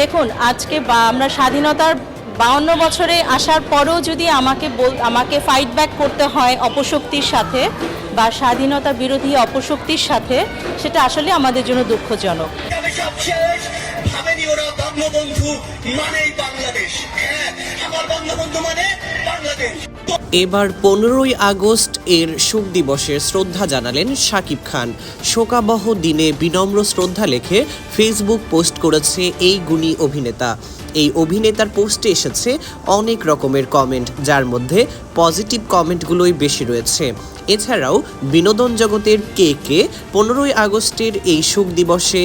দেখুন, আজকে বা আমরা স্বাধীনতার বাউন্ন বছরে আসার পরেও যদি আমাকে বল আমাকে ফাইট ব্যাক করতে হয় অপশক্তির সাথে বা স্বাধীনতা বিরোধী অপশক্তির সাথে, সেটা আসলে আমাদের জন্য দুঃখজনক। বঙ্গবন্ধু মানেই বাংলাদেশ। হ্যাঁ আমার বঙ্গবন্ধু মানে বাংলাদেশ। এবার পনেরোই আগস্ট এর শোক দিবসের শ্রদ্ধা জানালেন শাকিব খান। শোকাবহ দিনে বিনম্র শ্রদ্ধা লেখে ফেসবুক পোস্ট করেছে এই গুণী অভিনেতা। এই অভিনেতার পোস্টে এসেছে অনেক রকমের কমেন্ট, যার মধ্যে পজিটিভ কমেন্টগুলোই বেশি রয়েছে। এছাড়াও বিনোদন জগতের কে কে পনেরোই আগস্টের এই শোক দিবসে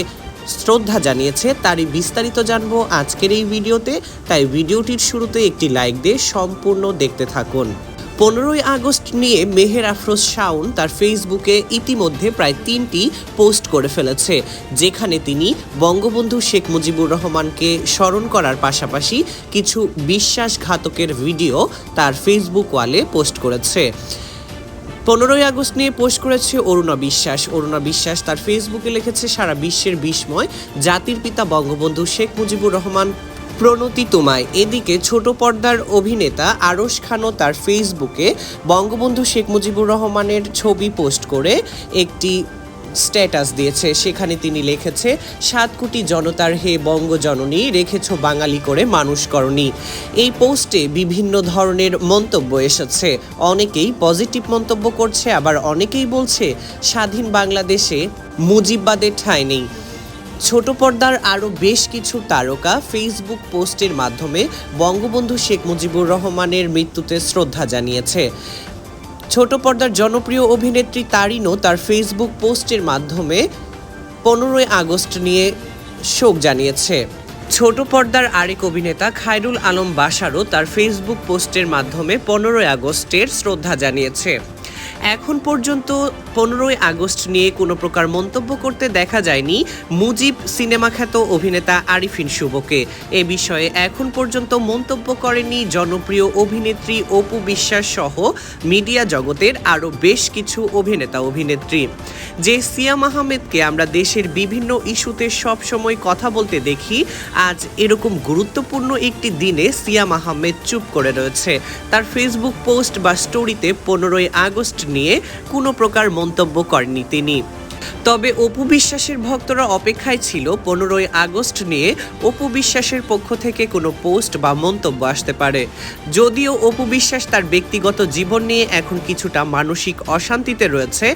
শ্রদ্ধা জানিয়েছে, তারই বিস্তারিত জানব আজকের এই ভিডিওতে। তাই ভিডিওটির শুরুতে একটি লাইক দিয়ে সম্পূর্ণ দেখতে থাকুন। পনেরোই আগস্ট নিয়ে মেহের আফরোজ শাওন তার ফেসবুকে ইতিমধ্যে প্রায় তিনটি পোস্ট করে ফেলেছে, যেখানে তিনি বঙ্গবন্ধু শেখ মুজিবুর রহমানকে স্মরণ করার পাশাপাশি কিছু বিশ্বাসঘাতকের ভিডিও তার ফেসবুক ওয়ালে পোস্ট করেছে। পনেরোই আগস্ট নিয়ে পোস্ট করেছে অরুণা বিশ্বাস। অরুণা বিশ্বাস তার ফেসবুকে লিখেছে, সারা বিশ্বের বিস্ময়, জাতির পিতা বঙ্গবন্ধু শেখ মুজিবুর রহমান প্রণতি তোমায়। এদিকে ছোট পর্দার অভিনেতা আরশ খানও তার ফেসবুকে বঙ্গবন্ধু শেখ মুজিবুর রহমানের ছবি পোস্ট করে একটি স্ট্যাটাস দিয়েছে। সেখানে তিনি লিখেছে, সাত কোটি জনতার হে বঙ্গজননী, রেখেছ বাঙালি করে মানুষ করনি। এই পোস্টে বিভিন্ন ধরনের মন্তব্য এসেছে। অনেকেই পজিটিভ মন্তব্য করছে, আবার অনেকেই বলছে, স্বাধীন বাংলাদেশে মুজিববাদের ঠাঁই নেই। ছোট পর্দার আরও বেশ কিছু তারকা ফেসবুক পোস্টের মাধ্যমে বঙ্গবন্ধু শেখ মুজিবুর রহমানের মৃত্যুতে শ্রদ্ধা জানিয়েছে। ছোট পর্দার জনপ্রিয় অভিনেত্রী তারিনও তার ফেসবুক পোস্টের মাধ্যমে পনেরোই আগস্ট নিয়ে শোক জানিয়েছে। ছোট পর্দার আরেক অভিনেতা খায়রুল আলম বাসারও তার ফেসবুক পোস্টের মাধ্যমে পনেরোই আগস্টের শ্রদ্ধা জানিয়েছে। এখন পর্যন্ত পনেরোই আগস্ট নিয়ে কোনো প্রকার মন্তব্য করতে দেখা যায়নি মুজিব সিনেমা খ্যাত অভিনেতা আরিফিন শুভকে। এ বিষয়ে এখন পর্যন্ত মন্তব্য করেনি জনপ্রিয় অভিনেত্রী অপু বিশ্বাস সহ মিডিয়া জগতের আরও বেশ কিছু অভিনেতা অভিনেত্রী। যে সিয়াম আহমেদকে আমরা দেশের বিভিন্ন ইস্যুতে সব সময় কথা বলতে দেখি, আজ এরকম গুরুত্বপূর্ণ একটি দিনে সিয়াম আহমেদ চুপ করে রয়েছে। তার ফেসবুক পোস্ট বা স্টোরিতে পনেরোই আগস্ট নিয়ে কোনো প্রকার মন্তব্য করেননি তিনি। তবে অপু বিশ্বাসের ভক্তরা অপেক্ষায় ছিল পনেরোই আগস্ট নিয়ে অপু বিশ্বাসের পক্ষ থেকে কোনো পোস্ট বা মন্তব্য আসতে পারে। যদিও অপু বিশ্বাস তার ব্যক্তিগত জীবন নিয়ে এখন কিছুটা মানসিক অশান্তিতে রয়েছে,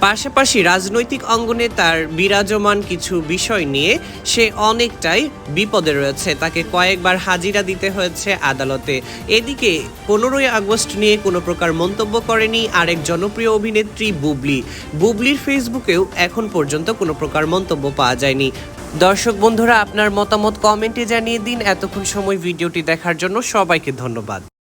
পাশাপাশি রাজনৈতিক অঙ্গনে তার বিরাজমান কিছু বিষয় নিয়ে সে অনেকটাই বিপদে রয়েছে। তাকে কয়েকবার হাজিরা দিতে হয়েছে আদালতে। এদিকে পনেরোই আগস্ট নিয়ে কোনো প্রকার মন্তব্য করেনি আরেক জনপ্রিয় অভিনেত্রী বুবলি। বুবলির ফেসবুকেও এখন পর্যন্ত কোনো প্রকার মন্তব্য পাওয়া যায়নি। দর্শক বন্ধুরা, আপনার মতামত কমেন্টে জানিয়ে দিন। এতক্ষণ সময় ভিডিওটি দেখার জন্য সবাইকে ধন্যবাদ।